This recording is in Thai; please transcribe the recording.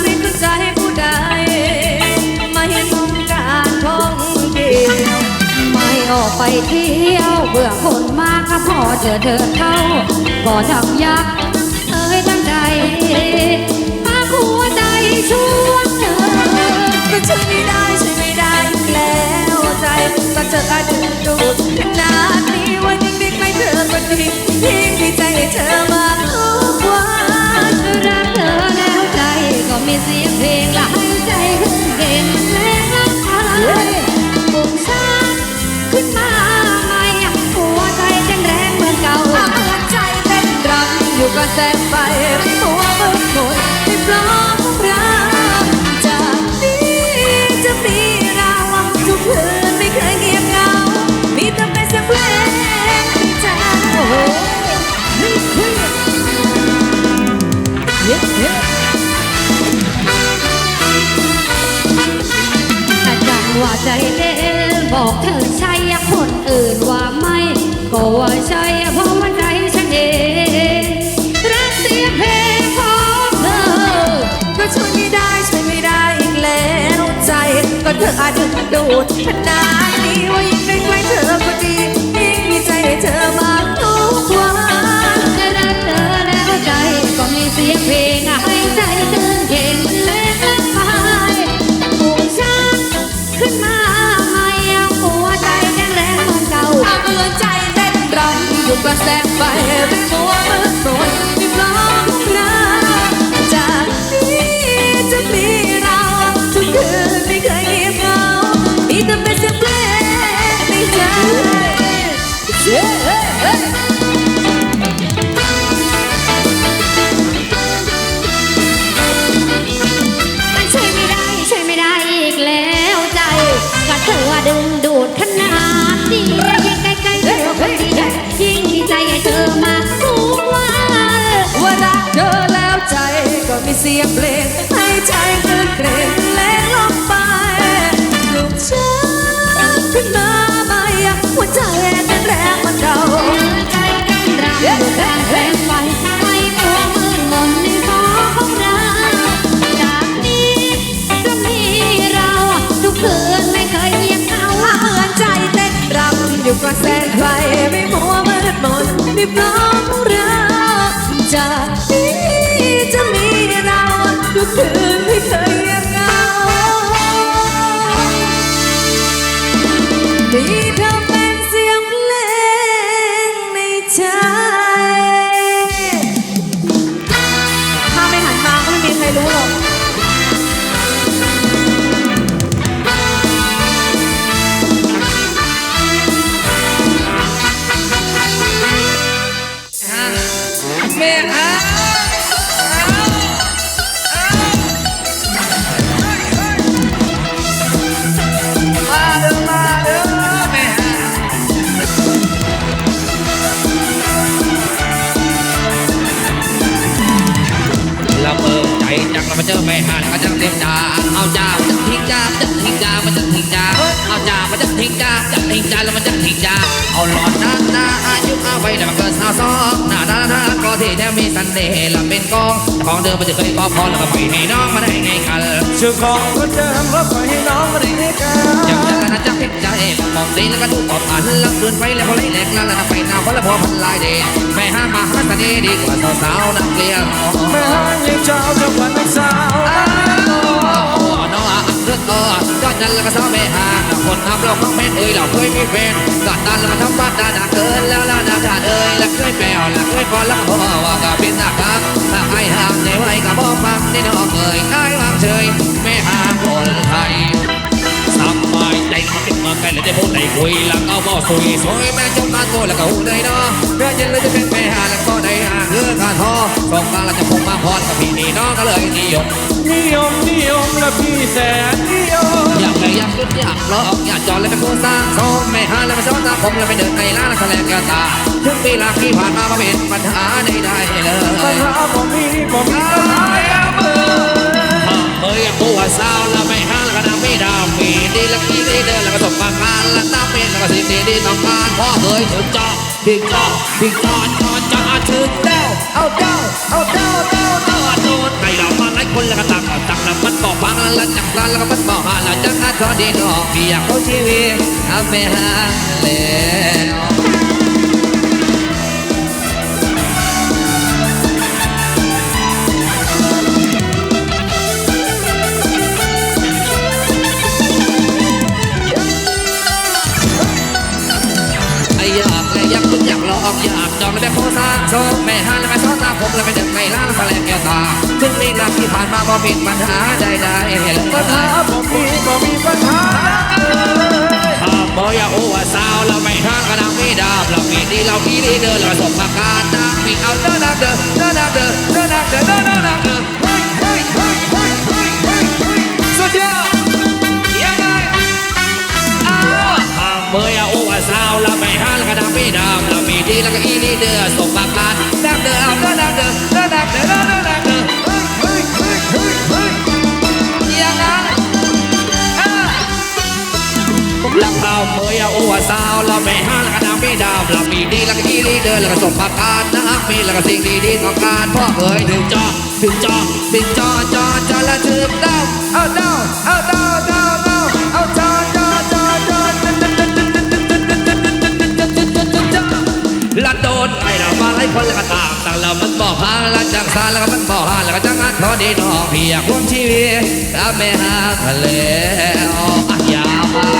ไม่เข้าใจผู้ใดไม่ต้องการท่องเที่ยวไม่ออกไปเที่ยว เบื่อคนมากก็พอเจอเธอเข้าก็ทำยักเอ้ยตั้งใจมาหัวใจชวนเธอก็ช่วยไม่ได้ช่วยไม่ได้แล้วใจก็เจออาดึงดูดขนาดนี้ว่ายิ่งไม่เธอก็ดียิ่งดีใจให้เธอ แสงไฟไม่หัวมืดหมดไม่พร้อมรักจากนี้จะมีเราทุกคืนไม่เคยเงียบเหงา มีแต่เป็นเสียงเพลงในใจโอ้โหเฮ้ยเฮ้ยเยเฮ้ยอาจารย์ว่าใจเต้นบอกเธอ ก็เธออาจดึงดูดขนาดนี้ว่ายิ่งใกล้ๆเธอก็ดียิ่งมีใจให้เธอมากทุกวันจะรักเธอแล้วใจก็มีเสียงเพลงให้ใจตื่นเก่งเล่นไปปลุกฉันขึ้นมาใหม่หัวใจแข็งแรงเหมือนเก่าถ้าเมื่อใจเต้นรำอยู่ก็แสไฟเป็นมัว เสียงเพลงให้ใจตื่นเกรงและลงไปลูกช้างขึ้นมาใหม่หัวใจเต้นแรงมันเก่าใจกันรักอยู่กลางแสงไฟไม่กลัวมืดมนในฟ้าของเราจากนี้จะมีเราทุกคืนไม่เคยเงียบเหงาเหมือนใจเต้นรำอยู่กลางแสงไฟไม่มัวมืดมนรีบร้อง จจังเรามาเจอแม่หาแล้วก็จังเต็มตาเอาจ้ามันจะทิ้งจ้ามันจะทิ้งจ้ามันจะทิ้งจ้าเอาจ้ามันจะทิ้งจ้าจะทิ้งจ้าแล้วมันจะทิ้งจ้าเอาหลอดด้านหน้าอายุเอาไว้แล้วมันเกินสาวสองหน้าด้านหน้าก็ที่แท้มีสันเดย์ละเป็นกองของเดิมมันจะเคยขอพรแล้วก็ไปให้น้องมาได้ไงกันเชื่อของก็เดิมว่าปล่อยให้น้องมาได้ให้กันจังจังนะจังเห็นใจมองดีแล้วก็ดูปอบอันลังปืนไปแล้วพอไล่แหลกแล้วแล้วไปหน้าคนละพอพันลายเดย์แม่ห้ามาหาตานีดีกว่าสาวๆนักเรียนแม่ห้างยังเจ้าจังหวันสาวน้องอักเรื่องก็ยอดจันแล้วก็สาวแม่หาคนทำเราของแม่เอ้ยเราเคยมีแฟนกัดดันแล้วมาทำบ้านดาดาเกินแล้วแล้วนาดาเอ้ยแล้วเคยแปลวแล้วเคยพอแล้วพอว่าก็เป็นหน้าครับถ้าไอ้ห้ามในไว้ก็บอกฟังในน้องเอ้ยใครวางเฉย ไกลเลยได้พูดได้คุยแล้วก็บอกสุยสวยแม่จงการโตแล้วก็หูได้เนาะแม่ยันเลยจะเป็นแม่หาแล้วก็ได้หาเงือขาทอสองกลางเราจะพงมาพรกับพี่นี่น้องก็เลยนิยมนิยมนิยมและพี่แสนนิยมอยากไปอยากขึ้นอยากลอกอยากจอดเลยเป็นคนสร้างสมไม่หาเลยไม่ซ้อนตาผมเลยไปเดินในร้านแสลงแก้วตาถึงปีหลักที่ผ่านมาไม่เป็นปัญหาใดๆเลปัญยหาผมมีผมมีปัญหาอย่าเบื่อเอ้ยกูว่าสาวแล้วไม่ มีดาวมีดีและมีดีเดินแล้วก็สบประการและตาเป็นแล้วก็สิ่งดีดีต้องการพ่อเคยถึงจอถึงจอถึงจอจอจอถึงเด้าเอาเด้าเอาเด้าเด้าเด้าโดนไก่เรามาไล่คนแล้วก็ตักตักแล้วมันบอกฟังแล้วจักรแล้วก็มันบอกหาแล้วจังหัดทอดีดอกเบียร์เขาชีวิตทำไม่หาแล้ว อยากอยากจองเลยแบบโคตรโซไม่หันเลยไม่ซ้อนตาผมเลยไม่ดึงไม่ล้างแสลงแก้วตาถึงปีหลักที่ผ่านมาบ่มีปัญหาใดๆปัญหาผมมีบ่มีปัญหาถ้าบ่อยากโอ้ว่าสาวเราไม่ห้างก็นางไม่ดาบเรามีดีเรามีดีเดินเราสมประการนางมีเอาเดินนางเดินเดินนางเดินเดินนางเดินเดินนางเดิน อีนี่เดือสมบัติการดังเดือเอาเดือดังเดือเดือดังเดือเดือดังเดือเฮ้ยเฮ้ยเฮ้ยเฮ้ยยังไงลำเราเมื่อโอวาสาวเราไม่ห้าแล้วก็ดำไม่ดำเรามีดีแล้วก็อีนี่เดือแล้วก็สมบัติการนะมีแล้วก็สิ่งดีๆต้องการพ่อเคยถึงจอถึงจอถึงจอจอจอและถึงดาวเอาดาวเอาดาวดาว ละโดนไอ้เรามาให้คนละกระตามต่างเรามันบอกหาละจังซาแล้วก็มันบอกหาแล้วก็จังงานพอดีน้องเพียงควมชีวิตถ้าไม่หาทะเลอะอยาไปอะเอิญสั่งน้องก่อนเรื่องยา